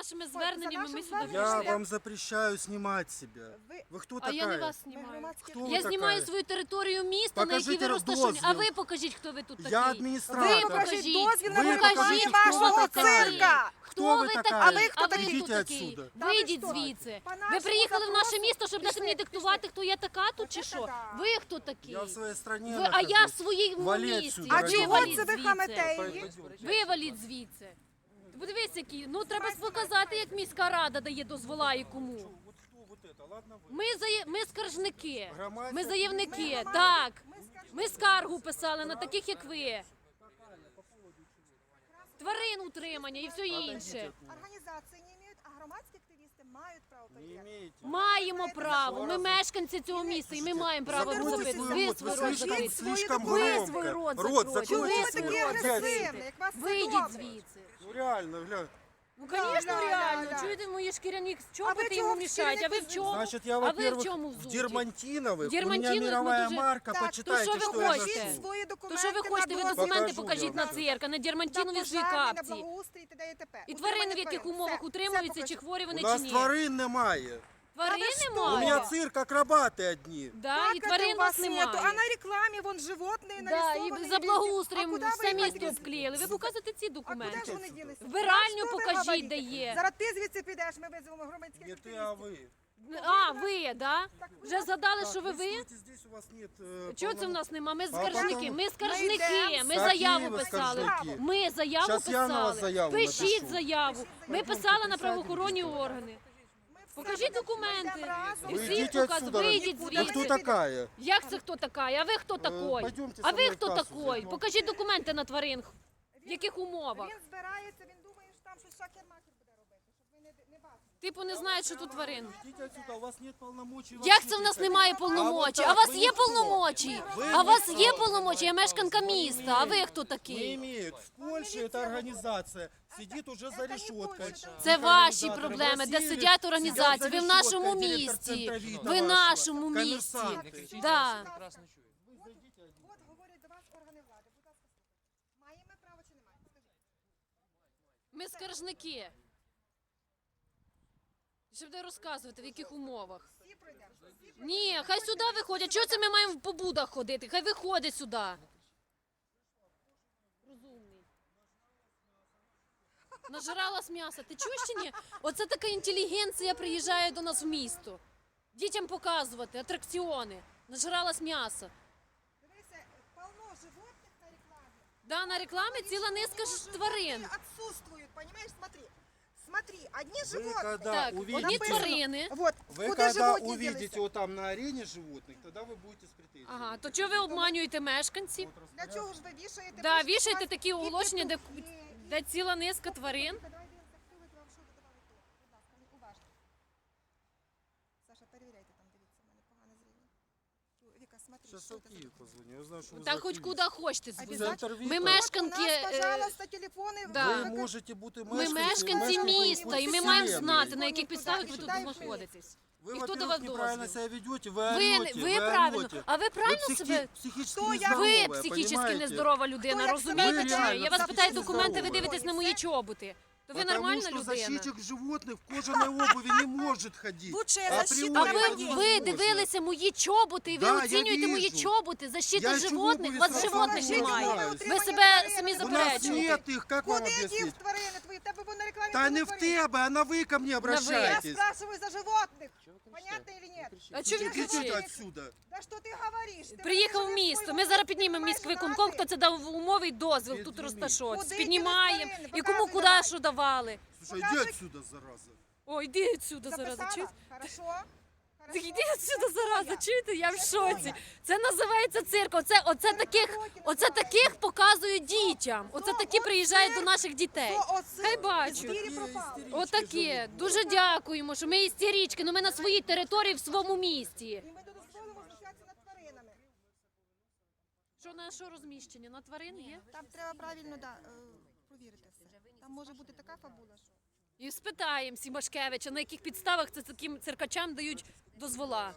нашими за зверненнями ми сюди зверненням Я прийшли. вам запрещаю снимать себя. Ви- Вы кто А такая? я не вас знімаю. громадські Хто ви Я така? знімаю свою територію міста, на якій Покажіть ви розташовані. А дозвіл. ви покажіть, хто ви тут такий. Я Ви администратор. покажіть. дозвіл на Ви виконання покажіть, хто вашого ви така. цирка. Хто ви така? такий? А ви хто А ви такі? Ідіть такий? отсюда. Та ви Вийдіть що? звідси. По Ви нашому приїхали в наше запросу місто, щоб дати пішли, мені диктувати, хто я така тут чи Оце що? да. Ви хто такий? Я в своей стране Ви, а я в нахожусь. своєму Вали місті. отсюда, А Ви чого валіть це ви звідси. хамете її? Виваліть звідси. Подивись, які. Ну треба показати, як міська рада дає дозвола і кому. Вот кто вот это? Ладно вы. Ми зає... ми скаржники, Громадська- ми заявники. Так. Ми скаргу писали на таких, як ви. Тварин утримання і все інше. Організації громадські активісти мають право перевіряти. Маємо право. Ми мешканці цього міста, і ми маємо право свой Ви рот, свій рот закрийте. слишком Ви громко. свой рот Рот закройте. Чому ви свій такі рот свой. агресивні? Як вас це Вийдіть добре? звідси. Ну реально, глянь. Ну, Да, звісно, да, реально. да, да. Чуєте, мої шкіряні А ви чоботи чого йому в мішають, а ви в шкіряних чому? Значит, я, а ви в во-первых, чому в взуті? дермантиновых. У меня Дермантиновых мы мировая тоже- марка. Так, то Почитайте, що ви что я хочете? ношу. Покажіть свої То документи що ви хочете? Ви на документи Покажу покажіть я на вам. цирк, а не на дермантинові свої пожежі, на капці. благоустрій, т.д. і т.п. І тварини в яких тварин. умовах Все, утримуються, все чи покажіть. хворі У вони чи нас ні? тварин немає. Тварин що? У немає. меня цирк акробаты одни. Да, Как і это тварин у вас нету? немає. А на рекламі вон животные Да, нарисовані. і за благоустроєм А куди все ви їх місто відвезли? обклеїли. Ви показуєте ці А куди документи. ж вони ділися? Вбиральню А що ви покажіть, говорите? де є. Зараз ти звідси підеш, ми визвемо громадських Не ты, активістів. а вы. А, ви, да? Вже згадали, Так, що ви вы ви? стоите здесь, у вас нет... э, Чого це в полномочий. нас нема? Ми А скаржники, потім- ми Ми скаржники, йдемо. ми Які заяву ви писали. скаржники? Ми заяву Щас я на вас писали. заяву Пишіть напишу. заяву. Ми писали на правоохоронні органи. Покажіть документи. разом. І Вы всі идите показ- вийдіть Вы звідси. кто такая? Як це хто такий? А ви хто такий? пойдемте А со ви мною в хто зайдемо. Покажіть документи на тварин. В яких умовах? Він збирається, він думає, що там щось шакер-макер Типу не знають, що тут тварин. Идите отсюда, у вас нет полномочий. Як вообще це в нас никаких. немає А повномочій? вот А у так, вас ви є ніхто. повномочі? Ви А у вас ніхто. є повномочі? Я мешканка міста. А ви хто Не такий? имеют. В Польше эта организация сидит уже за это не решеткой. Польша. Це Их ваші организаторы проблеми, в де России сидять сидят організації. за Ви в нашому решеткой, директор місті. Центровита Ви в вашего, нашому місті. коммерсанты. Да. Прекрасно чую. От говорять до вас органи влади. Будь ласка, слухайте. Маємо ми право чи не маємо? Скажіть. Ми скаржники. Що буде розказувати, в яких умовах? Всі пройдемо. Ні, хай сюди виходять. Чого це ми маємо по будах ходити? Хай виходить сюди. Розумний. Нажиралась м'яса. Ти чуєш чи ні? Оце така інтелігенція приїжджає до нас в місто. Дітям показувати, атракціони. Нажиралась м'яса. Дивися, полно животних на рекламі. Да, на рекламі ціла низка ж тварин. Животные отсутствуют, понимаешь? Смотри Смотри, одни Вы животные. когда Так, увидите, одні написано. тварини. Вот, вы куда когда животные увидите делися? вот там на арене животных, тогда вы будете с претензией. Ага, то чого ви обманюєте мешканців? Для чого ж ви вішаєте? Да, пишете, вішаєте у вас такі і оголошення, де, петухи, і- де ціла низка тварин. смотри, Сейчас що я в це за Киев позвоню, я знаю, что вы Та за хоч Киев. куди хочете дзвонити. Обязательно. Центр Ми Віта. мешканки. У нас, е, пожалуйста, телефони. да. Ви в- можете бути Ми мешканці, мешканці міста, і ми будьте маємо селебрі. знати, на яких Ніхто підставах не ви тут читає, що знаходитесь. Вы, І хто до во-первых, вас неправильно дозвіл? себя ведете, вы Ви, орете, ви вы правильно, орете. а ви Вы правильно психи- себе? психически Хто я? Ви нездоровая, психічно понимаете? нездорова людина, Хто я? розумієте? Ви чи ні? реально Я вас питаю психічно документи, ви здорова. дивитесь на мої чоботи. То ви Потому нормальна что людина? защитник животных в кожаной обуви не может ходить. Лучшая Априори защита А это ви, Приводіть. ви невозможно. дивилися мої чоботи, і ви Да, я оцінюєте мої вижу. чоботи, защита Я чому животних, у вас повісила животних собаку? немає. Немає. Ви себе самі У нас заперечуєте. нет их, как вам Куди дів объяснить? тварини твої? В тебе був на рекламі Да були не в тварини. тебе, а на вы ко мне Я обращайтесь. спрашиваю за животных. Понятно или нет? А чого він Идите кричить? отсюда. Да що ти говориш? Ти Приїхав в мене місто. Ми зараз піднімемо міськвиконком, хто це дав умови і дозвіл тут розташовуватися. Піднімаємо і кому куди що давали. Слушай, иди отсюда, зараза. Ой, іди відсюди зараза. Записала? Чуєте? Хорошо. Так Хорошо. Іди відсюди зараза, чуєте? Я в Це шоці. Це називається цирк. Оце, оце таких, оце таких показують дітям. Оце такі приїжджають до наших дітей. Хай бачу. Отаке. Дуже дякуємо, що ми істерички, ну ми на своїй території в своєму місті. І ми не дозволимо знущатися над тваринами. Що на що розміщення? На тварин є? Там треба правильно да, е, провірити все. Там може бути така фабула, що... І спитаємо Сімашкевича, на яких підставах це таким циркачам дають дозвола.